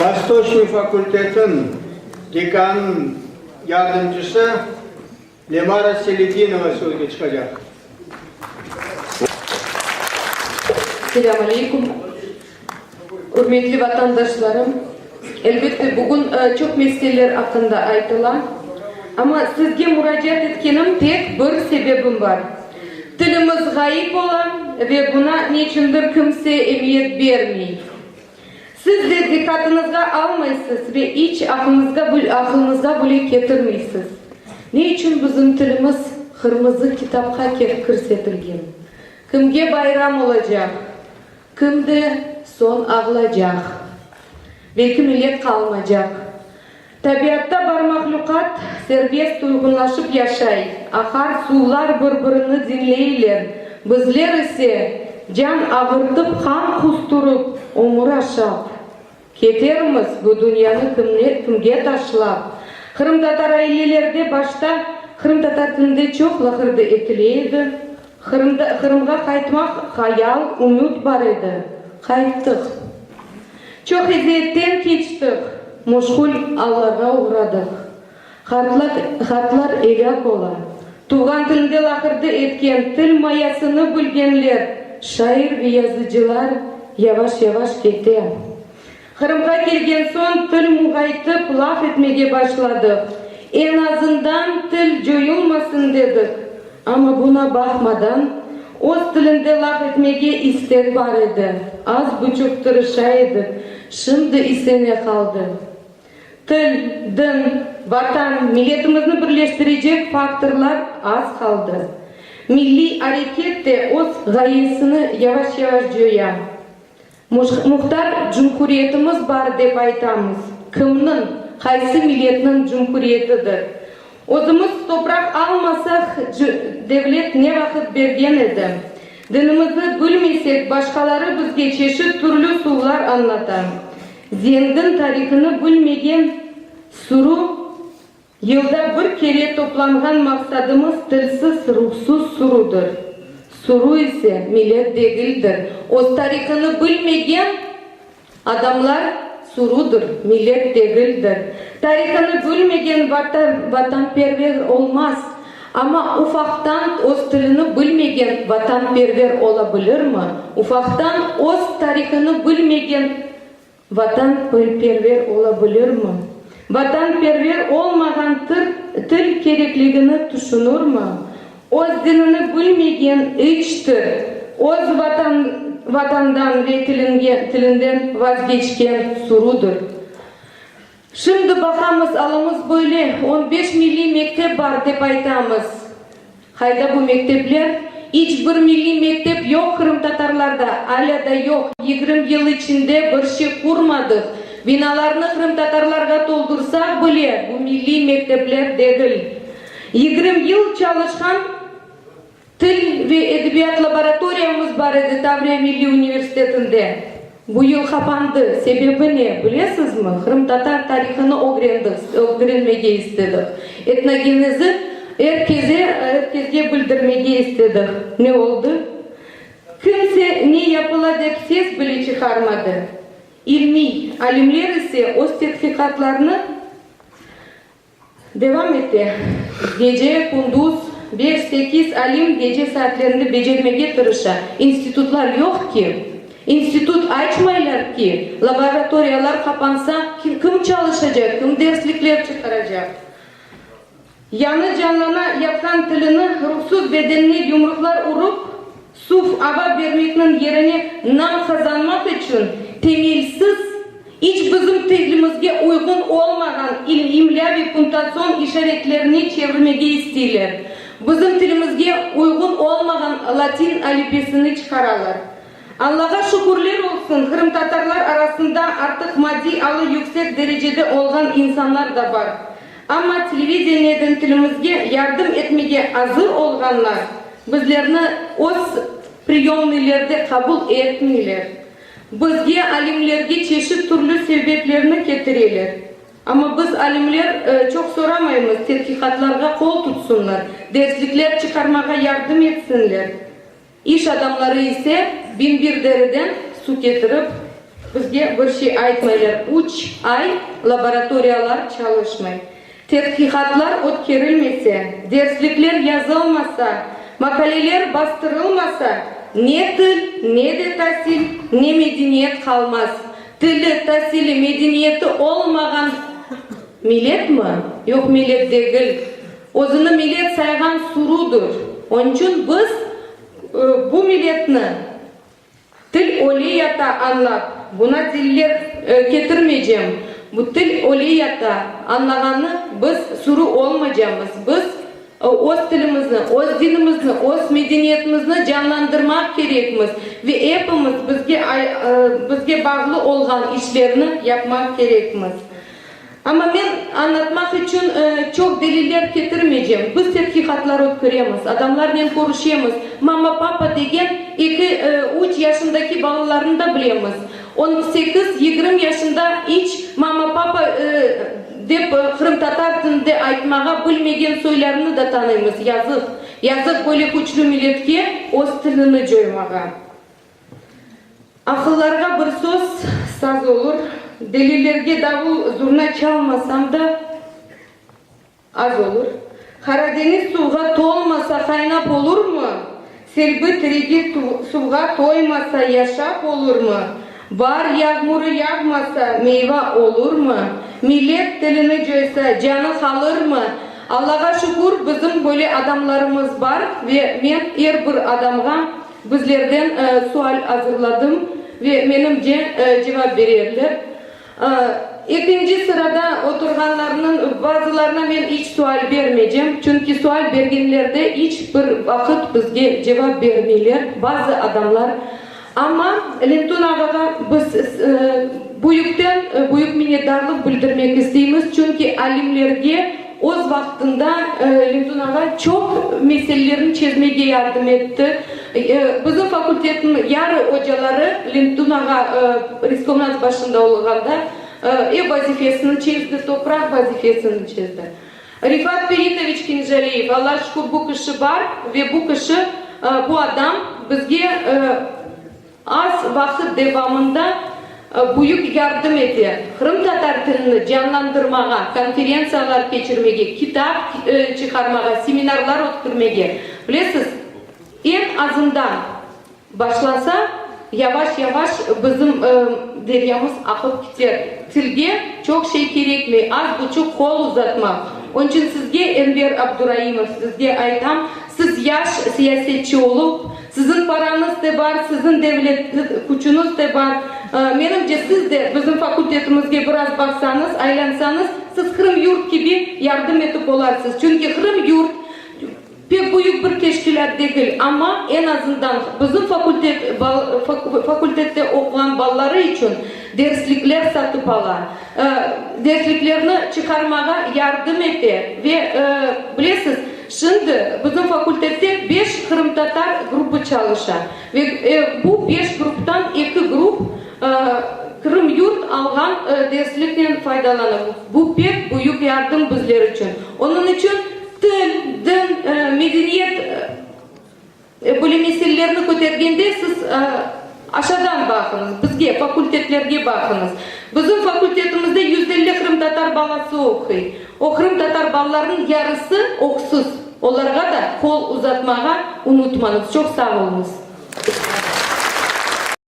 Vastoçni Fakültet'in dekanın yardımcısı Lemara Seliginova sözge çıkacak. Selamun Aleyküm. Hürmetli vatandaşlarım, elbette bugün e, çok meseleler hakkında aytılar. Ama sizge müracaat etkenim tek bir sebebim var. Tilimiz gayip olan ve buna niçindir kimse emiyet vermeyip. сіз де диқатыңызға алмайсыз ве ич ақылыңызға бөлек кетірмейсіз не үшін біздің тіліміз қырмызы кітапқа кірсетілген кімге байрам олажақ кімді сон ағылажақ бекі милет қалмажақ Табиатта бар мақлұқат сербес туйғынлашып яшай ахар сулар бір біріні динлейлер Бізлер ісе жан ағыртып қан құстырып омыр ашап Кетерміз бұл дүнияны кімне, кімге ташылап. Қырым татар айлелерде башта Қырым татар тілінде чоқ лақырды әтілейді. Қырымға қайтмақ қаял, үміт бар еді. Қайттық. Чоқ езеттен кетштік. Мұшғұл алларға ұрадық Хатлар, хатлар ола. Туған тілінде лақырды еткен тіл маясыны бүлгенлер. Шайыр биязы жылар яваш-яваш кетеді gelgen son til muğaytıp laf etmeye başladık. En azından til joyulmasın dedik. Ama buna bakmadan Oz tilinde laf etmeye istek var idi. Az buçuk tırışaydı. Şimdi isene kaldı. Til, din, vatan, milletimizni birleştirecek faktörler az kaldı. Milli hareket de o'z g'oyasini yavaş yavaş jo'ya мұхтар жүмкүриетіміз бар деп айтамыз. Кімнің қайсы милетнің жүмкүриетідір өзіміз топырақ алмасақ дәулет не уақыт берген еді? Дінімізді бүлмесек, башқалары бізге шеші түрлі сулар аңлата. Зендің тарихыны бүлмеген сұру елді бір кере топланған мақсатымыз тілсіз рухсыз сұрудыр Suru ise millet değildir. O tarihini bilmeyen adamlar surudur, millet değildir. Tarihini bilmeyen vatan, vatanperver olmaz. Ama ufaktan öz tilini bilmeyen vatanperver olabilir mi? Ufaktan öz tarihini bilmeyen vatanperver olabilir mi? Vatanperver olmagan til, til gerekligini düşünür dinini bilmegen içtir. Öz vatan, vatandan ve tilinge, tilinden vazgeçken surudur. Şimdi bakamız alımız böyle 15 milli mektep var dep aytamız. Hayda bu mektepler? Hiçbir milli mektep yok Kırım Tatarlarda. Hala da yok. 20 yıl içinde bir şey kurmadık. Binalarını Kırım Tatarlarga doldursak bile bu milli mektepler değil. 20 yıl çalışkan Til ve Edebiyat Laboratoriyamız var idi Tavriye Milli Üniversitesi'nde. Bu yıl kapandı. Sebebi ne biliyorsunuz mu? Kırım Tatar tarihini öğrenmeye istedik. Etnogenezi herkese, herkese bildirmeye istedik. Ne oldu? Kimse ne yapıla dep ses bile çıkarmadı. İlmi alimler ise o sertifikatlarını devam etti. Gece, kunduz, 5-8 alim gece saatlerinde becermeye tırışa. İnstitutlar yok ki. İnstitut açmaylar ki. Laboratoriyalar kapansa kim, kim çalışacak, kim derslikler çıkaracak? Yanı canlana yapsan tilini ruhsuz bedenine yumruklar vurup suf ava vermekinin yerine nam kazanmak için temelsiz hiç bizim tilimizge uygun olmayan il, imla puntasyon işaretlerini çevirmeye istiyorlar. біздің тілімізге ұйғын олмаған латин әліппесіні шығаралар аллаға шүкірлер болсын қырым татарлар арасында артық мади алы yüksek дәрежеде олған инсанлар да бар амма телевидениеден тілімізге ярдым етмеге азыр олғанлар біздерні өз приемныйлерде қабыл етмейлер бізге әлемлерге чешіп түрлі сөйбетлеріні кетірелер Ama biz alimler e, çok soramayız. Sertifikatlarga kol tutsunlar. Derslikler çıkarmaya yardım etsinler. İş adamları ise bin bir dereden su getirip bizge bir şey aytmaylar. 3 ay laboratoriyalar çalışmay. Tedqiqatlar o'tkirilmasa, derslikler yazılmasa, makaleler bastırılmasa, ne til, ne de tahsil, ne medeniyet kalmaz. Tili, tahsili, medeniyeti olmagan millet mi? Yok millet değil. O'zini millet saygan surudur. Onun için biz e, bu milletni til oliyata anlap, buna diller e, getirmeyeceğim. Bu til oliyata anlaganı biz suru olmayacağımız. Biz e, o'z tilimizni, o'z dinimizni, o'z medeniyetimizni canlandırmak kerekmiz ve hepimiz bizge ay- e, bizge bağlı olan işlerini yapmak kerekmiz. Ama men anlatmak için e, çok deliller getirmeyeceğim. Biz tedqiqatlar o'tkiramiz, adamlar bilan ko'rishamiz. Mama, papa degan 2-3 yaşındaki balalarını da bilamiz. 18-20 yaşında hiç mama, papa e, deb Kırım Tatar tilinde aytmaga bilmegen so'ylarini da tanıymiz. Yazık. Yazık böyle kuchli milletga o'z tilini joymaga. Akıllarga bir söz saz olur. Delillerge davul zurna çalmasam da az olur. Karadeniz suğa tolmasa kaynap olur mu? Selbi tirigi suğa toymasa yaşap olur mu? Bar yağmuru yağmasa meyve olur mu? Millet dilini joysa canı kalır mı? Allah'a şükür bizim böyle adamlarımız var ve men her bir adamga bizlerden e, sual hazırladım ve menimce e, cevap verirler. E, ikinci sırada oturganlarının bazılarına ben hiç sual vermeyeceğim. Çünkü sual vergenlerde hiç bir vakit bizge cevap vermeyler. Bazı adamlar ama Lintun Ağa'ga biz e, buyuktan e, buyuk minnettarlık bildirmek isteyimiz. Çünkü alimlerge Oz vaktinde e, Lintun Ağa çok meselelerini çözmeye yardım etti. E, bizim fakültetin yarı hocaları e, Reskomnat başında olganda e, ev vazifesini çözdü, toprak vazifesini çözdü. Rifat Beyitoviç Kinjaliyev, Allah şükür bu kişi var ve bu kişi, e, bu adam bizge e, az vakit devamında e, büyük yardım etti. Kırım Tatar tilini canlandırmaga, konferensiyalar geçirmege, kitap çıkarmaga, seminarlar ötkürmege. Bilesiz, en azından başlasa yavaş yavaş bizim deryamız akıp gider. Tilge çok şey gerekmiyor. Az buçuk kol uzatmak. Onun için sizge Enver Abdurayimov sizge aytam, siz yaş siyasetçi olup, sizin paranız da var, sizin devlet kuchunuz da var. E, menimce siz de bizim fakültetimizge biraz baksanız, aylansanız, siz Kırım yurt gibi yardım etip olarsınız. Çünkü Kırım yurt pek büyük bir teşkilat değil ama en azından bizim fakültet, fakültette okuyan balları için derslikler satıp alar. E, dersliklerini çıkarmaga yardım etti ve e, bilesiz şimdi bizim fakültette 5 Kırım Tatar grubu çalışır ve e, bu 5 gruptan 2 grup Kırım yurt algan e, derslikten faydalanır. Bu pek büyük yardım bizler için. Onun için til, din, e, medeniyet e, böyle meselelerini ko'targanda siz aşağıdan bakınız, bizge, fakultetlerge bakınız. Bizim fakültetimizde 150 Kırım Tatar balası okuyor. O Kırım Tatar balaların yarısı oksuz. Onlarga da kol uzatmaga unutmanız. Çok sağ olunuz.